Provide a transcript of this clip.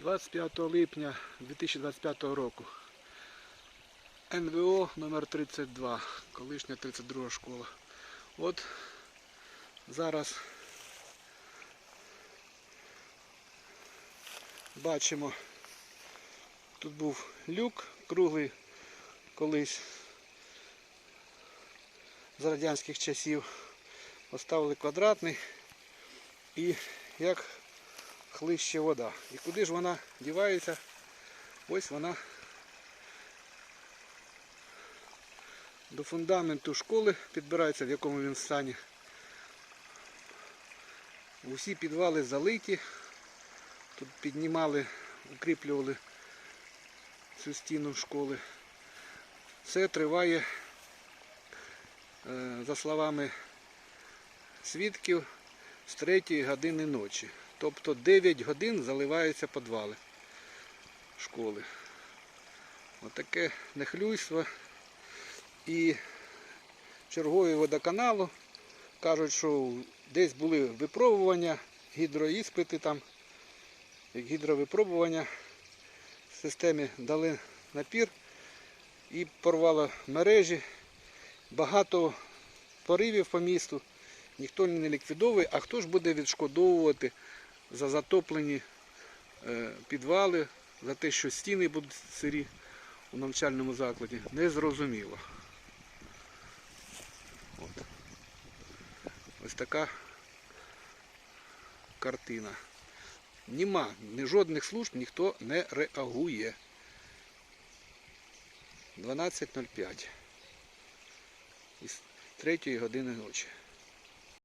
25 липня 2025 року. НВО номер 32 колишня 32 школа. От зараз бачимо, тут був люк круглий колись з радянських часів. Поставили квадратний і як хлище вода. І куди ж вона дівається? Ось вона до фундаменту школи підбирається, в якому він стані. Усі підвали залиті. Тут піднімали, укріплювали цю стіну школи. Це триває, е, за словами свідків, з 3 години ночі. Тобто 9 годин заливаються підвали школи. Отаке нехлюйство. І чергові водоканалу кажуть, що десь були випробування, гідроіспити там, гідровипробування в системі дали напір і порвало мережі. Багато поривів по місту, ніхто не ліквідовує, а хто ж буде відшкодовувати за затоплені е, підвали, за те, що стіни будуть сирі у навчальному закладі, незрозуміло. От. Ось така картина. Нема ні жодних служб, ніхто не реагує. 12.05 із 3 години ночі.